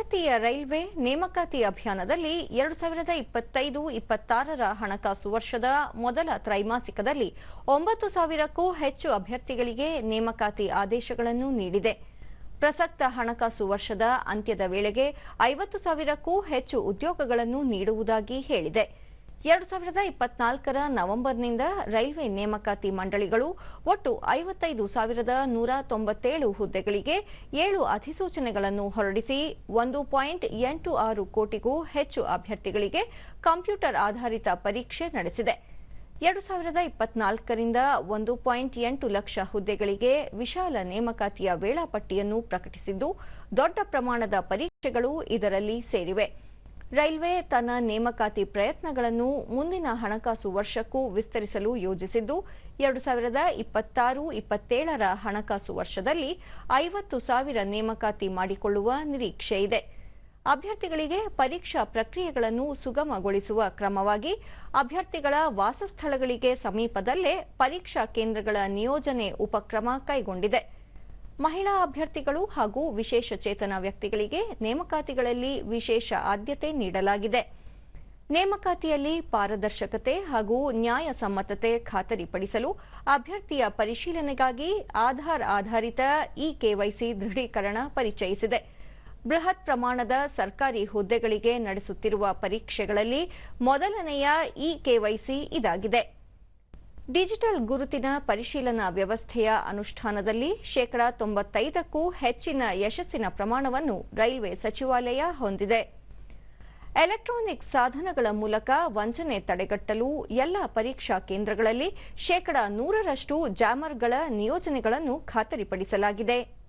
ಭಾರತೀಯ ರೈಲ್ವೆ ನೇಮಕಾತಿ ಅಭಿಯಾನದಲ್ಲಿ ಎರಡು ಸಾವಿರದ ಇಪ್ಪತ್ತೈದು ಇಪ್ಪತ್ತಾರರ ಹಣಕಾಸು ವರ್ಷದ ಮೊದಲ ತ್ರೈಮಾಸಿಕದಲ್ಲಿ ಒಂಬತ್ತು ಸಾವಿರಕ್ಕೂ ಹೆಚ್ಚು ಅಭ್ಯರ್ಥಿಗಳಿಗೆ ನೇಮಕಾತಿ ಆದೇಶಗಳನ್ನು ನೀಡಿದೆ. ಪ್ರಸಕ್ತ ಹಣಕಾಸು ವರ್ಷದ ಅಂತ್ಯದ ವೇಳೆಗೆ ಐವತ್ತು ಸಾವಿರಕ್ಕೂ ಹೆಚ್ಚು ಉದ್ಯೋಗಗಳನ್ನು ನೀಡುವುದಾಗಿ ಹೇಳಿದೆ. ಎರಡು ಸಾವಿರದ ಇಪ್ಪತ್ನಾಲ್ಕರ ನವೆಂಬರ್ನಿಂದ ರೈಲ್ವೆ ನೇಮಕಾತಿ ಮಂಡಳಿಗಳು ಒಟ್ಟು ಐವತ್ತೈದು ಸಾವಿರದ ನೂರ ತೊಂಬತ್ತೇಳು ಹುದ್ದೆಗಳಿಗೆ ಏಳು ಅಧಿಸೂಚನೆಗಳನ್ನು ಹೊರಡಿಸಿ ಒಂದು ಪಾಯಿಂಟ್ ಎಂಟು ಆರು ಕೋಟಿಗೂ ಹೆಚ್ಚು ಅಭ್ಯರ್ಥಿಗಳಿಗೆ ಕಂಪ್ಯೂಟರ್ ಆಧಾರಿತ ಪರೀಕ್ಷೆ ನಡೆಸಿದೆ. ಎರಡು ಸಾವಿರದ ಇಪ್ಪತ್ನಾಲ್ಕರಿಂದ ಒಂದು ಪಾಯಿಂಟ್ ಎಂಟು ಲಕ್ಷ ಹುದ್ದೆಗಳಿಗೆ ವಿಶಾಲ ನೇಮಕಾತಿಯ ವೇಳಾಪಟ್ಟಿಯನ್ನು ಪ್ರಕಟಿಸಿದ್ದು, ದೊಡ್ಡ ಪ್ರಮಾಣದ ಪರೀಕ್ಷೆಗಳು ಇದರಲ್ಲಿ ಸೇರಿವೆ. ರೈಲ್ವೆ ತನ್ನ ನೇಮಕಾತಿ ಪ್ರಯತ್ನಗಳನ್ನು ಮುಂದಿನ ಹಣಕಾಸು ವರ್ಷಕ್ಕೂ ವಿಸ್ತರಿಸಲು ಯೋಜಿಸಿದ್ದು, ಎರಡು ಸಾವಿರದ ಇಪ್ಪತ್ತಾರು ಇಪ್ಪತ್ತೇಳರ ಹಣಕಾಸು ವರ್ಷದಲ್ಲಿ ಐವತ್ತು ಸಾವಿರ ನೇಮಕಾತಿ ಮಾಡಿಕೊಳ್ಳುವ ನಿರೀಕ್ಷೆ ಇದೆ. ಅಭ್ಯರ್ಥಿಗಳಿಗೆ ಪರೀಕ್ಷಾ ಪ್ರಕ್ರಿಯೆಗಳನ್ನು ಸುಗಮಗೊಳಿಸುವ ಕ್ರಮವಾಗಿ ಅಭ್ಯರ್ಥಿಗಳ ವಾಸಸ್ಥಳಗಳಿಗೆ ಸಮೀಪದಲ್ಲೇ ಪರೀಕ್ಷಾ ಕೇಂದ್ರಗಳ ನಿಯೋಜನೆ ಉಪಕ್ರಮ ಕೈಗೊಂಡಿದೆ. ಮಹಿಳಾ ಅಭ್ಯರ್ಥಿಗಳು ಹಾಗೂ ವಿಶೇಷ ಚೇತನ ವ್ಯಕ್ತಿಗಳಿಗೆ ನೇಮಕಾತಿಗಳಲ್ಲಿ ವಿಶೇಷ ಆದ್ಯತೆ ನೀಡಲಾಗಿದೆ. ನೇಮಕಾತಿಯಲ್ಲಿ ಪಾರದರ್ಶಕತೆ ಹಾಗೂ ನ್ಯಾಯಸಮ್ಮತತೆ ಖಾತರಿಪಡಿಸಲು ಅಭ್ಯರ್ಥಿಯ ಪರಿಶೀಲನೆಗಾಗಿ ಆಧಾರ್ ಆಧಾರಿತ ಇ ಕೆವೈಸಿ ದೃಢೀಕರಣ ಪರಿಚಯಿಸಿದೆ. ಬೃಹತ್ ಪ್ರಮಾಣದ ಸರ್ಕಾರಿ ಹುದ್ದೆಗಳಿಗೆ ನಡೆಸುತ್ತಿರುವ ಪರೀಕ್ಷೆಗಳಲ್ಲಿ ಮೊದಲನೆಯ ಇ ಕೆವೈಸಿ ಇದಾಗಿದೆ. ಡಿಜಿಟಲ್ ಗುರುತಿನ ಪರಿಶೀಲನಾ ವ್ಯವಸ್ಥೆಯ ಅನುಷ್ಠಾನದಲ್ಲಿ ಶೇಕಡಾ ತೊಂಬತ್ತೈದಕ್ಕೂ ಹೆಚ್ಚಿನ ಯಶಸ್ಸಿನ ಪ್ರಮಾಣವನ್ನು ರೈಲ್ವೆ ಸಚಿವಾಲಯ ಹೊಂದಿದೆ. ಎಲೆಕ್ಟ್ರಾನಿಕ್ ಸಾಧನಗಳ ಮೂಲಕ ವಂಚನೆ ತಡೆಗಟ್ಟಲು ಎಲ್ಲ ಪರೀಕ್ಷಾ ಕೇಂದ್ರಗಳಲ್ಲಿ ಶೇಕಡಾ ನೂರರಷ್ಟು ಜಾಮರ್ಗಳ ನಿಯೋಜನೆಗಳನ್ನು ಖಾತರಿಪಡಿಸಲಾಗಿದೆ.